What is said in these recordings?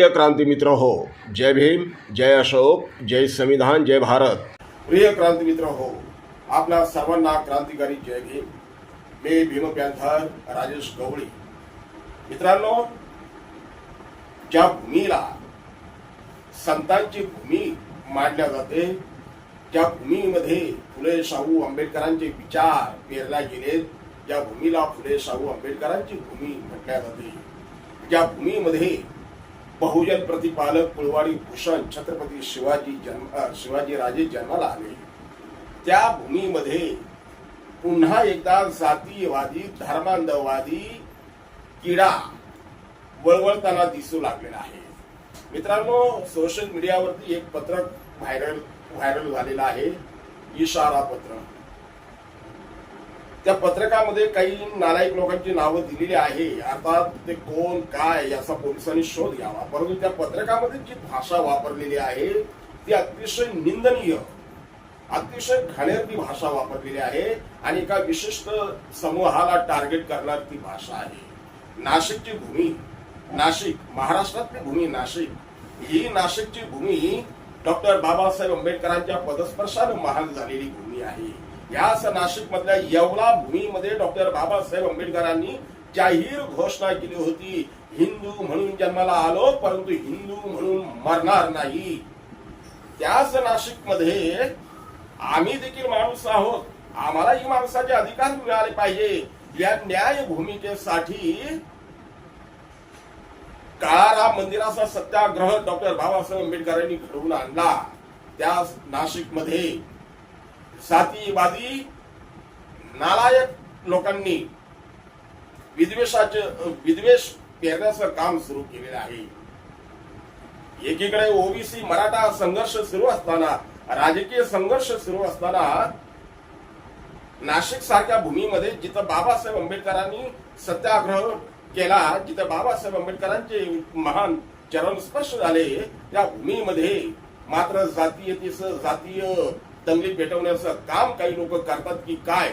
प्रिय क्रांती मित्र हो जय भीम जय अशोक जय संविधान जय भारत. प्रिय क्रांती मित्र हो आपल्या सर्वांना क्रांतिकारी जय भीम. मी भीम पॅन्थर राजेश गवळी. मित्रांनो ज्या भूमीला संतांची भूमी मानल्या जाते ज्या भूमीमध्ये फुले शाहू आंबेडकरांचे विचार पेरल्या गेलेत ज्या भूमीला फुले शाहू आंबेडकरांची भूमी म्हटल्या जाते. ज्या भूमीमध्ये बहुजन प्रतिपालक कुळवाडी भूषण छत्रपती शिवाजी जन्म शिवाजीराजे शिवाजी राजे जन्माला आले. त्या भूमीमध्ये पुन्हा एकदा जातीयवादी धर्मांधवादी किडा वळवळताना दिसू लागलेला आहे. मित्रांनो सोशल मीडियावरती एक पत्रक व्हायरल व्हायरल झालेलं आहे. इशारा पत्र. त्या पत्रकामध्ये काही नालायक लोकांची नावं दिलेली आहे. अर्थात ते कोण काय याचा पोलिसांनी शोध घ्यावा. परंतु त्या पत्रकामध्ये जी भाषा वापरलेली आहे ती अतिशय निंदनीय अतिशय घाणेरती भाषा वापरलेली आहे आणि एका विशिष्ट समूहाला टार्गेट करणार ती भाषा आहे. नाशिकची भूमी नाशिक महाराष्ट्रातली भूमी नाशिक ही नाशिकची भूमी डॉक्टर बाबासाहेब आंबेडकरांच्या पदस्पर्शानं महान झालेली भूमी आहे. याच नाशिक मधल्या येवला भूमीमध्ये डॉक्टर बाबासाहेब आंबेडकरांनी जाहीर घोषणा केली होती. हिंदू म्हणून जन्माला आलो परंतु हिंदू म्हणून मरणार नाही. त्याच नाशिकमध्ये आम्ही देखील माणूस आहोत. आम्हालाही माणसाचे अधिकार मिळाले पाहिजे. या न्याय भूमिकेसाठी काळाराम मंदिराचा सत्याग्रह डॉक्टर बाबासाहेब आंबेडकरांनी घडवून आणला. त्या नाशिक मध्ये नालायक लोकांनी विद्वेषाचे विद्वेष पेरण्याचं काम सुरू केलेलं आहे. एकीकडे ओबीसी मराठा संघर्ष सुरू असताना राजकीय संघर्ष सुरू असताना नाशिक सारख्या भूमीमध्ये जिथं बाबासाहेब आंबेडकरांनी सत्याग्रह केला जिथं बाबासाहेब आंबेडकरांचे महान चरण स्पर्श झाले त्या भूमीमध्ये मात्र जातीयतेचं जातीय दंगली पेटवण्याचं काम काही लोक करतात की काय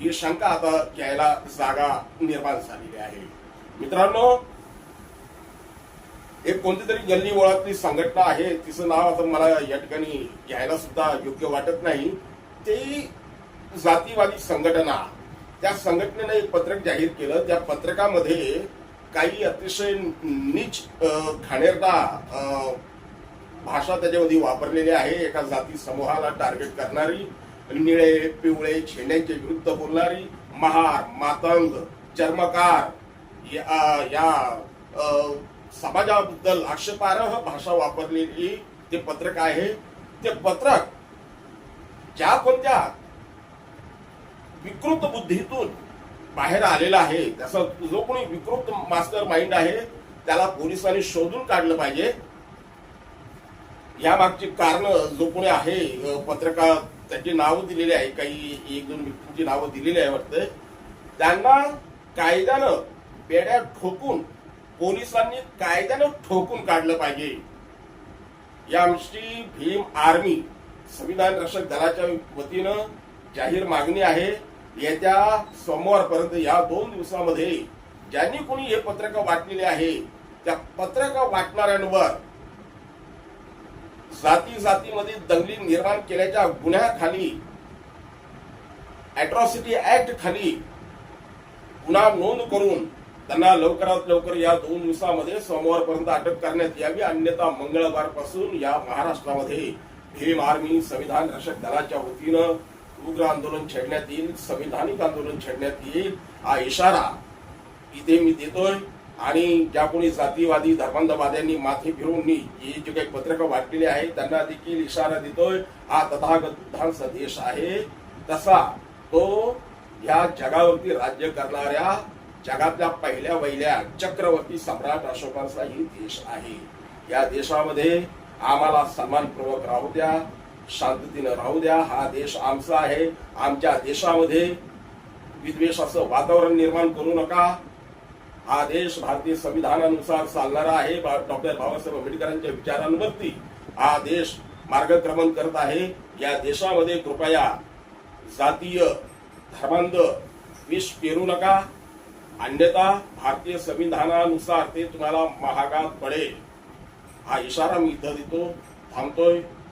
ही शंका आता घ्यायला जागा निर्माण झालेली आहे. मित्रांनो एक कोणती तरी गल्ली ओळखली संघटना आहे तिचं नाव आता मला या ठिकाणी घ्यायला सुद्धा योग्य वाटत नाही. ते जातीवादी संघटना त्या संघटनेने एक पत्रक जाहीर केलं. त्या पत्रकामध्ये काही अतिशय नीच अं, भाषा त्याच्यामध्ये वापरलेली आहे. एका जाती समूहाला टार्गेट करणारी निळे पिवळे झेंड्यांच्या विरुद्ध बोलणारी महार मातंग चर्मकार या या, समाजाबद्दल आक्षेपार्ह भाषा वापरलेली ते पत्रक आहे. ते पत्रक ज्या कोणत्या विकृत बुद्धीतून बाहेर आलेला आहे त्याचा जो कोणी विकृत मास्टर माइंड आहे त्याला पोलिसांनी शोधून काढलं पाहिजे. या मागची कारण जो कोणी आहे पत्रकार त्यांची नावं दिलेली आहे काही एक दोन व्यक्तींची नावं दिलेली आहे वाटतं त्यांना कायद्यानं बेड्या ठोकून पोलिसांनी कायद्यानं ठोकून काढलं पाहिजे. या आमची भीम आर्मी संविधान रक्षक दलाच्या वतीनं जाहीर मागणी आहे येत्या सोमवारपर्यंत या दोन दिवसामध्ये ज्यांनी कोणी हे पत्रकं वाटलेले आहे त्या पत्रक वाटणाऱ्यांवर जाती जातीमध्ये दंगली निर्माण केल्याच्या गुन्ह्याखाली अॅट्रॉसिटी ऍक्ट खाली गुन्हा नोंद करून त्यांना लवकरात लवकर या दोन दिवसामध्ये सोमवारपर्यंत अटक करण्यात यावी. अन्यथा मंगळवारपासून या महाराष्ट्रामध्ये भीम आर्मी संविधान रक्षक दलाच्या वतीनं उग्र आंदोलन छेडण्यात येईल संविधानिक आंदोलन छेडण्यात येईल. हा इशारा इथे मी देतोय. आणि ज्या कोणी जातीवादी धर्मांधवाद्यांनी माथे फिरून ही जी काही पत्रकं वाटलेली आहे त्यांना देखील इशारा देतोय. हा तथागत बुद्धांचा देश आहे. तसा तो या जगावरती राज्य करणाऱ्या जगातल्या पहिल्या वहिल्या चक्रवर्ती सम्राट अशोकांचाही देश आहे. या देशामध्ये आम्हाला सन्मानपूर्वक राहू द्या शांततेनं राहू द्या. हा देश आमचा आहे. आमच्या देशामध्ये विद्वेषाचं वातावरण निर्माण करू नका. हा देश भारतीय संविधानानुसार चालणारा आहे. डॉक्टर बाबासाहेब आंबेडकरांच्या विचारांवरती हा देश मार्गक्रमण करत आहे. या देशामध्ये कृपया जातीय धर्मांध विष पेरू नका. अन्यथा भारतीय संविधानानुसार ते तुम्हाला महागात पडेल. हा इशारा मी इथं देतो. थांबतोय.